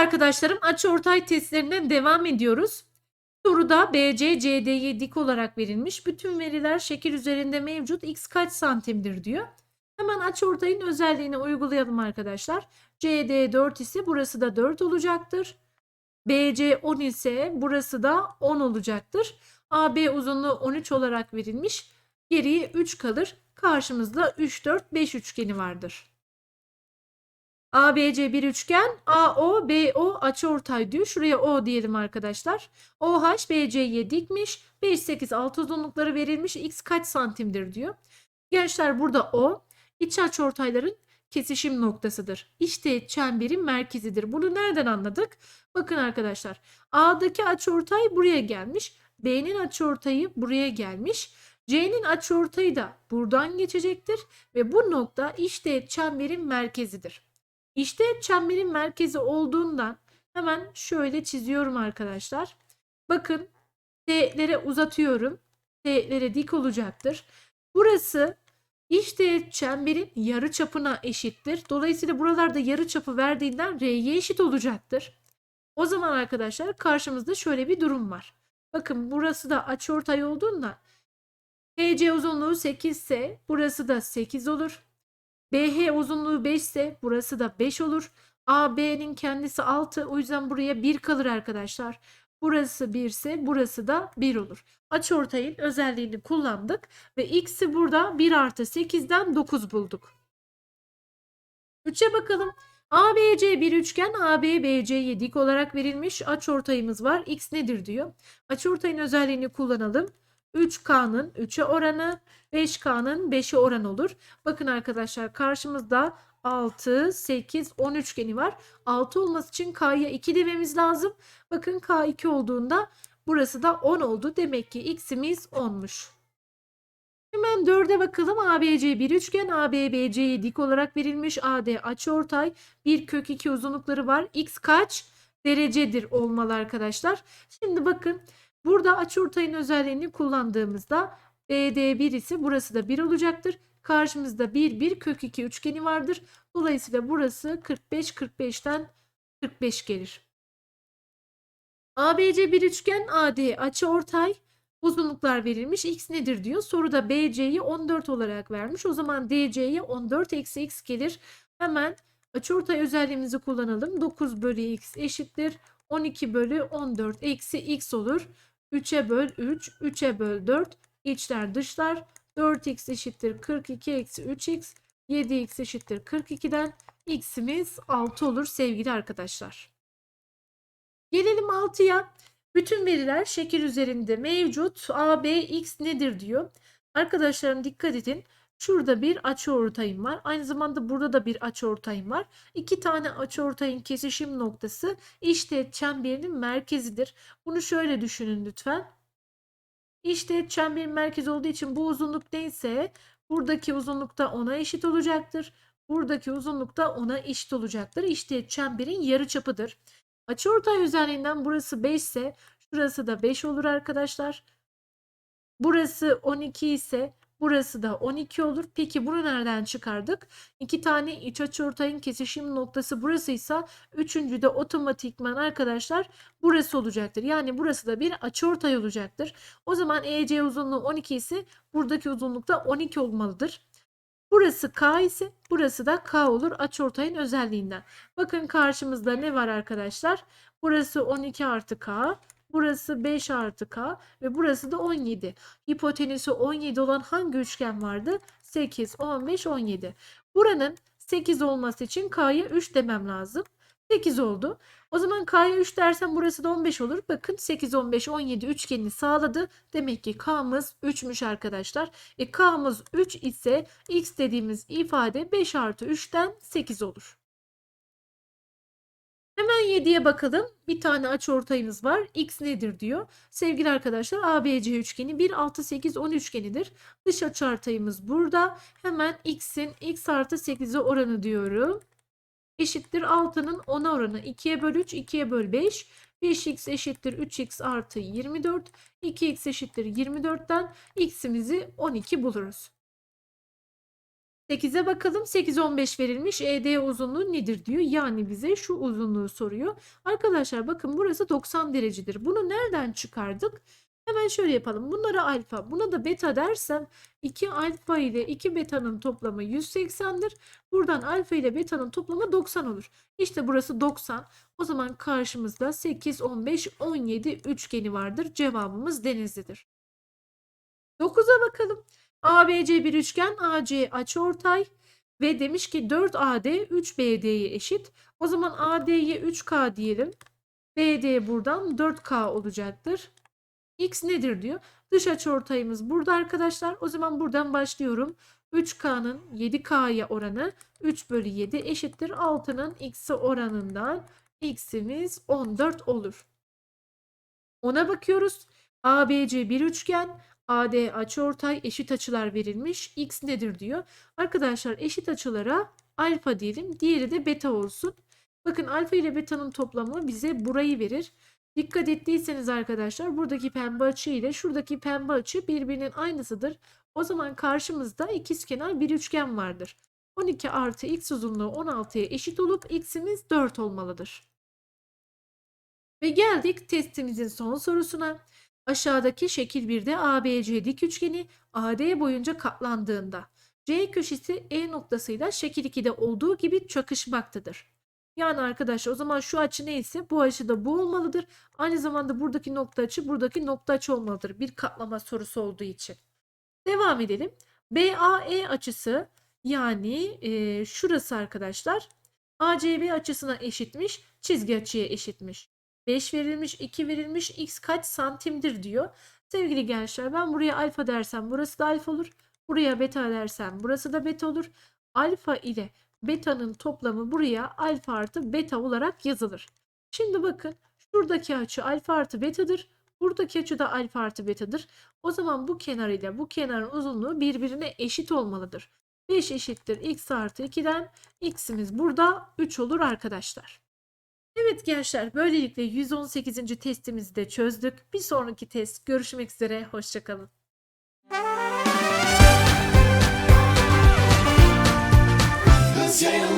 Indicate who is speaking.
Speaker 1: arkadaşlarım açıortay testlerinden devam ediyoruz. Soruda BC, CD'ye dik olarak verilmiş. Bütün veriler şekil üzerinde mevcut. X kaç santimdir diyor. Hemen açıortayın özelliğini uygulayalım arkadaşlar. CD 4 ise burası da 4 olacaktır. BC 10 ise burası da 10 olacaktır. AB uzunluğu 13 olarak verilmiş. Geriye 3 kalır. Karşımızda 3, 4, 5 üçgeni vardır. ABC bir üçgen. AO, BO açıortay diyor. Şuraya O diyelim arkadaşlar. OH BC'ye dikmiş. 5, 8, 6 uzunlukları verilmiş. X kaç santimdir diyor. Gençler burada O iç açıortayların kesişim noktasıdır. İşte çemberin merkezidir. Bunu nereden anladık? Bakın arkadaşlar. A'daki açıortay buraya gelmiş. B'nin açıortayı buraya gelmiş. C'nin açıortayı da buradan geçecektir ve bu nokta işte çemberin merkezidir. İşte çemberin merkezi olduğundan hemen şöyle çiziyorum arkadaşlar. Bakın T'lere uzatıyorum. T'lere dik olacaktır. Burası işte çemberin yarı çapına eşittir. Dolayısıyla buralarda yarı çapı verdiğinden R'ye eşit olacaktır. O zaman arkadaşlar karşımızda şöyle bir durum var. Bakın burası da açıortay olduğundan BC uzunluğu 8 ise burası da 8 olur. BH uzunluğu 5 ise burası da 5 olur. AB'nin kendisi 6 o yüzden buraya 1 kalır arkadaşlar. Burası 1 ise burası da 1 olur. Açıortayın özelliğini kullandık ve x'i burada 1 artı 8'den 9 bulduk. 3'e bakalım. ABC bir üçgen AB BC'ye dik olarak verilmiş açıortayımız var. X nedir diyor. Açıortayın özelliğini kullanalım. 3K'nın 3'e oranı 5K'nın 5'e oran olur. Bakın arkadaşlar karşımızda 6, 8, 10 üçgeni var. 6 olması için K'ya 2 dememiz lazım. Bakın K 2 olduğunda burası da 10 oldu. Demek ki X'imiz 10'muş. Hemen 4'e bakalım. ABC bir üçgen. AB BC'ye dik olarak verilmiş. AD açıortay. 1 kök 2 uzunlukları var. X kaç derecedir olmalı arkadaşlar. Şimdi bakın burada açıortayın özelliğini kullandığımızda BD1 ise burası da 1 olacaktır. Karşımızda 1 1 kök 2 üçgeni vardır. Dolayısıyla burası 45 45'ten 45 gelir. ABC bir üçgen AD açıortay uzunluklar verilmiş. X nedir diyor. Soruda BC'yi 14 olarak vermiş. O zaman DC'ye 14 eksi x gelir. Hemen açıortay özelliğimizi kullanalım. 9 bölü x eşittir. 12 bölü 14 eksi x olur. 3'e böl 3, 3'e böl 4. İçler dışlar. 4x eşittir 42 eksi 3x. 7x eşittir 42'den x'imiz 6 olur sevgili arkadaşlar. Gelelim 6'ya. Bütün veriler şekil üzerinde mevcut. A, B, X nedir diyor. Arkadaşlarım dikkat edin. Şurada bir açıortayım var. Aynı zamanda burada da bir açıortayım var. İki tane açıortayın kesişim noktası işte çemberinin merkezidir. Bunu şöyle düşünün lütfen. İşte çemberin merkezi olduğu için bu uzunluk neyse buradaki uzunluk da ona eşit olacaktır. Buradaki uzunluk da ona eşit olacaktır. İşte çemberin yarıçapıdır. Açıortay özelliğinden burası 5 ise şurası da 5 olur arkadaşlar. Burası 12 ise burası da 12 olur. Peki bunu nereden çıkardık? İki tane iç açıortayın kesişim noktası burasıysa üçüncü de otomatikman arkadaşlar burası olacaktır. Yani burası da bir açıortay olacaktır. O zaman EC uzunluğu 12 ise buradaki uzunluk da 12 olmalıdır. Burası K ise burası da K olur açıortayın özelliğinden. Bakın karşımızda ne var arkadaşlar? Burası 12 artı K. Burası 5 artı K ve burası da 17. Hipotenüsü 17 olan hangi üçgen vardı? 8, 15, 17. Buranın 8 olması için K'ya 3 demem lazım. 8 oldu. O zaman K'ya 3 dersem burası da 15 olur. Bakın 8, 15, 17 üçgenini sağladı. Demek ki K'mız 3'müş arkadaşlar. E K'mız 3 ise X dediğimiz ifade 5 artı 3'ten 8 olur. Hemen 7'ye bakalım. Bir tane açıortayımız var. X nedir diyor. Sevgili arkadaşlar ABC üçgeni 1, 6, 8, 10 üçgenidir. Dış açıortayımız burada. Hemen X'in X artı 8'e oranı diyorum. Eşittir 6'nın 10'a oranı. 2'ye böl 3, 2'ye böl 5. 5x eşittir 3x artı 24. 2x eşittir 24'ten x'imizi 12 buluruz. 8'e bakalım. 8 15 verilmiş. ED uzunluğu nedir diyor. Yani bize şu uzunluğu soruyor. Arkadaşlar bakın burası 90 derecedir. Bunu nereden çıkardık? Hemen şöyle yapalım. Bunlara alfa, buna da beta dersem 2 alfa ile 2 beta'nın toplamı 180'dir. Buradan alfa ile beta'nın toplamı 90 olur. İşte burası 90. O zaman karşımızda 8, 15, 17 üçgeni vardır. Cevabımız Denizli'dir. 9'a bakalım. ABC bir üçgen, AC açıortay ve demiş ki 4AD 3BD'ye eşit. O zaman AD'ye 3K diyelim. BD buradan 4K olacaktır. X nedir diyor. Dış açıortayımız burada arkadaşlar. O zaman buradan başlıyorum. 3K'nın 7K'ya oranı 3 bölü 7 eşittir. 6'nın X'i oranından X'imiz 14 olur. Ona bakıyoruz. ABC bir üçgen. AD açıortay eşit açılar verilmiş. X nedir diyor. Arkadaşlar eşit açılara alfa diyelim. Diğeri de beta olsun. Bakın alfa ile beta'nın toplamı bize burayı verir. Dikkat ettiyseniz arkadaşlar buradaki pembe açı ile şuradaki pembe açı birbirinin aynısıdır. O zaman karşımızda ikizkenar bir üçgen vardır. 12 artı x uzunluğu 16'ya eşit olup x'imiz 4 olmalıdır. Ve geldik testimizin son sorusuna. Aşağıdaki şekil 1'de ABC dik üçgeni AD boyunca katlandığında C köşesi E noktasıyla şekil 2'de olduğu gibi çakışmaktadır. Yani arkadaşlar o zaman şu açı neyse bu açı da bu olmalıdır. Aynı zamanda buradaki nokta açı buradaki nokta açı olmalıdır. Bir katlama sorusu olduğu için. Devam edelim. BAE açısı yani e, şurası arkadaşlar ACB açısına eşitmiş. Çizgi açıya eşitmiş. 5 verilmiş, 2 verilmiş, x kaç santimdir diyor. Sevgili gençler ben buraya alfa dersem burası da alfa olur. Buraya beta dersem burası da beta olur. Alfa ile beta'nın toplamı buraya alfa artı beta olarak yazılır. Şimdi bakın şuradaki açı alfa artı betadır. Buradaki açı da alfa artı betadır. O zaman bu kenar ile bu kenarın uzunluğu birbirine eşit olmalıdır. 5 eşittir x artı 2'den x'imiz burada 3 olur arkadaşlar. Evet gençler böylelikle 118. testimizi de çözdük. Bir sonraki test görüşmek üzere. Hoşçakalın.
Speaker 2: You're